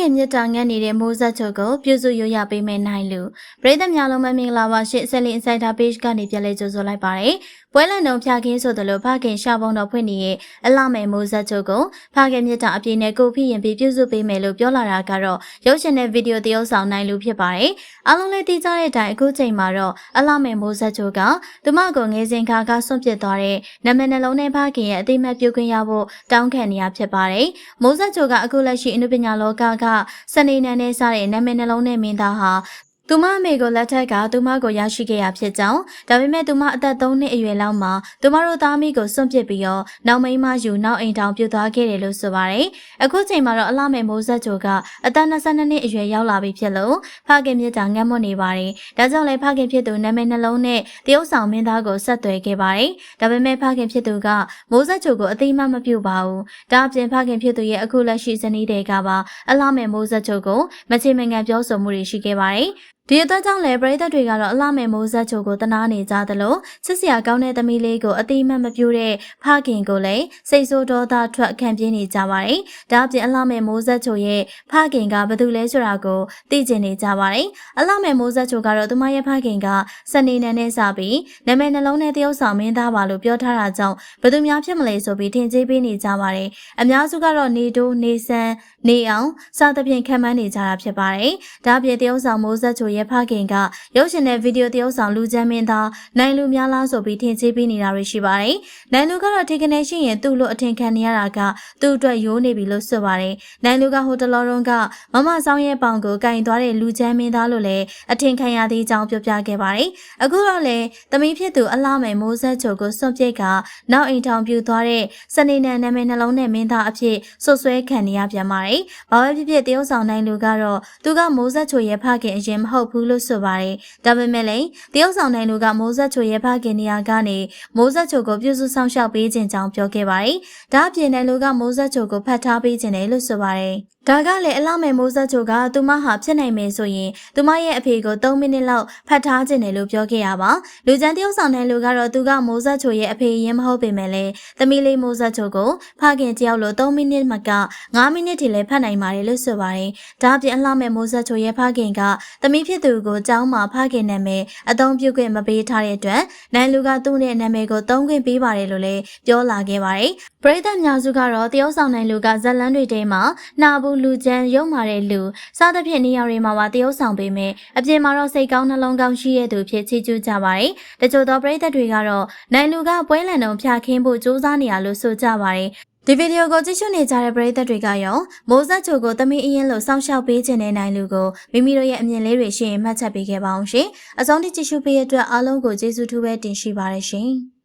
ခင်မြတ်တာငတ်နေတဲ့မိုးဆက်ချုပ်ကိုပြုစုရရပေးမယ်နိုင်လူပရိသတ်များလုံးမင်္ဂလာပါရှင့်ဆက်လင်း Insider Page ကနေပြန်လဲကြိုဆိုလိုက်ပါရယ်ပွဲလန်တုံဖျာခင်းဆိုသလိုဖခင်ရှာပုံတော်ဖွင့်နေရဲ့အလှမယ်မိုးဆက်ချုပ်ကိုဖခင်မြတ်တာအပြည့်နဲ့ကိုဖိရင်ပြီးပြုစုပေးမယ်လို့ပြောလာတာကတော့ရုပ်ရှင်တဲ့ဗီဒီယိုတရုပ်ဆောင်နိုင်လူဖြစ်ပါတယ်အားလုံးလည်းသိကြတဲ့အတိုင်းအခုချိန်မှာတော့အလှမယ်မိုးဆက်ချုပ်ကသူမကိုငယ်စဉ်ခါကဆွန့်ပစ်သွားတဲ့နာမည်နှလုံးနဲ့ဖခင်ရဲ့အသိမှတ်ပြုခွင့်ရဖို့တောင်းခံနေရဖြစ်ပါတယ်မိုးဆက်ချုပ်ကအခုလက်ရှိအနုပညာလောကကစနေနန်းနဲ့စတဲ့နာမည်နှလုံးနဲ့မင်းသားဟာ သူမအမေကိုလက်ထက်ကသူမကိုရရှိခဲ့ရဖြစ်ကြောင်းဒါပေမဲ့သူမအသက်3နှစ်အရွယ်လောက်မှာသူမတို့သားမိကိုစွန့်ပစ်ပြီးတော့နောက်မိန်းမယူနောက်အိမ်တောင်ပြုတ်သွားခဲ့တယ်လို့ဆိုပါတယ်။အခုချိန်မှာတော့အလှမယ်မိုးဆက်ချိုကအသက်22နှစ်အရွယ်ရောက်လာပြီဖြစ်လို့ဖခင်မြတ်တာငတ်မွတ်နေပါတယ်။ဒါကြောင့်လည်းဖခင်ဖြစ်သူနာမည်နှလုံးနဲ့တရုတ်ဆောင်မင်းသားကိုဆက်သွယ်ခဲ့ပါတယ်။ဒါပေမဲ့ဖခင်ဖြစ်သူကမိုးဆက်ချိုကိုအသိမှတ်မပြုပါဘူး။ဒါအပြင်ဖခင်ဖြစ်သူရဲ့အခုလက်ရှိဇနီးတွေကပါအလှမယ်မိုးဆက်ချိုကိုမချေမငံပြောဆိုမှုတွေရှိခဲ့ပါတယ်။ ဒီအတွက်ကြောင့်လည်းပရိသတ်တွေကတော့အလှမယ်မိုးဆက်ချိုကိုတနာနေကြသလိုချစ်စရာကောင်းတဲ့သမီးလေးကိုအတိမတ်မပြူတဲ့ဖခင်ကိုလည်းစိတ်ဆိုးဒေါသထွက်ခံပြင်းနေကြပါတယ်။ဒါအပြင်အလှမယ်မိုးဆက်ချိုရဲ့ဖခင်ကဘာတူလဲဆိုတာကိုသိကျင်နေကြပါတယ်။အလှမယ်မိုးဆက်ချိုကတော့သူမရဲ့ဖခင်ကစနေနေ့နဲ့စပြီးနာမည်နှလုံးနဲ့တယောက်ဆောင်မင်းသားပါလို့ပြောထားတာကြောင့်ဘယ်သူများဖြစ်မလဲဆိုပြီးထင်ကြေးပေးနေကြပါတယ်။အများစုကတော့နေတိုးနေဆန်းနေအောင်စသဖြင့်ခံမှန်းနေကြတာဖြစ်ပါတယ်။ဒါအပြင်တယောက်ဆောင်မိုးဆက်ချိုရဲ့ဖခင်ကရုပ်ရှင်တဲ့ဗီဒီယိုတရုပ်ဆောင်လူချမ်းမင်းသားနိုင်လူများလားဆိုပြီးထင်ကြေးပေးနေတာတွေရှိပါတယ်။နိုင်လူကတော့ဒီကနေ့ရှိရင်သူ့လိုအထင်ခံနေရတာကသူ့အတွက်ရိုးနေပြီလို့ဆိုပါတယ်။နိုင်လူကဟိုတလောရုံးကမမဆောင်ရဲ့ပေါင်ကိုကင်သွားတဲ့လူချမ်းမင်းသားလို့လည်းအထင်ခံရသေးကြောင်းပြောပြခဲ့ပါတယ်။အခုတော့လေသမီးဖြစ်သူအလားမယ်မိုးဆက်ချိုကိုစွန့်ပစ်ကနောက်အိမ်ထောင်ပြူသွားတဲ့စနေနံနာမည်နှလုံးနဲ့မင်းသားအဖြစ်ဆွဆွဲခံနေရပြန်ပါတယ်။ဘာပဲဖြစ်ဖြစ်တရုပ်ဆောင်နိုင်လူကတော့သူကမိုးဆက်ချိုရဲ့ဖခင်အရင်မဟုတ်ဘူးလို့ဆိုပါတယ်။ဒါပေမဲ့လည်းတရုတ်ဆောင်နိုင်လူကမိုးဆက်ချိုရဲ့ဖခင်နေရာကနေမိုးဆက်ချိုကိုပြုစုဆောင်ရှောက်ပေးခြင်းကြောင်းပြောခဲ့ပါတယ်။ဒါအပြင်နိုင်လူကမိုးဆက်ချိုကိုဖတ်ထားပေးခြင်းတယ်လို့ဆိုပါတယ်။ ဒါကလည်းအလှမယ်မိုးဆက်ချိုကသူမဟာဖြစ်နိုင်မယ်ဆိုရင်သူမရဲ့အဖေကို3မိနစ်လောက်ဖတ်ထားခြင်းတယ်လို့ပြောခဲ့ရပါလူကျန်တယောက်ဆောင်တဲ့လူကတော့သူကမိုးဆက်ချိုရဲ့အဖေရင်မဟုတ်ပေမဲ့လည်းသမီးလေးမိုးဆက်ချိုကိုဖခင်တယောက်လို3မိနစ်မှက9မိနစ်ထိလည်းဖတ်နိုင်ပါတယ်လို့ဆိုပါတယ်ဒါအပြင်အလှမယ်မိုးဆက်ချိုရဲ့ဖခင်ကသမီးဖြစ်သူကိုကျောင်းမှာဖခင်နာမည်အသုံးပြုခွင့်မပေးထားတဲ့အတွက်နိုင်လူကသူ့ရဲ့နာမည်ကိုသုံးခွင့်ပေးပါတယ်လို့လည်းပြောလာခဲ့ပါတယ်ပရိသတ်များစုကတော့တယောက်ဆောင်နိုင်လူကဇက်လန်းတွေထဲမှာနာဘူးလူချမ်းရုံမာတဲ့လူစားသဖြင့်နေရာတွေမှာပါတရုပ်ဆောင်ပေးမယ်အပြင်မှာတော့စိတ်ကောင်းနှလုံးကောင်းရှိတဲ့သူဖြစ်ချီးကျူးကြပါတယ်တချို့သောပရိသတ်တွေကတော့နိုင်လူကပွဲလန်တုံဖျာခင်းဖို့စူးစမ်းနေရလို့ဆိုကြပါတယ်ဒီဗီဒီယိုကိုကြည့်ရှုနေကြတဲ့ပရိသတ်တွေကရောမိုးဆက်ချိုကိုသမီးအရင်လို့စောင့်ရှောက်ပေးခြင်းနဲ့နိုင်လူကိုမိမိတို့ရဲ့အမြင်လေးတွေရှင်းမှတ်ချက်ပေးခဲ့ပါအောင်ရှင်။အဆုံးထိကြည့်ရှုပေးတဲ့အတွက်အားလုံးကိုကျေးဇူးထူးပဲတင်ရှိပါရရှင်။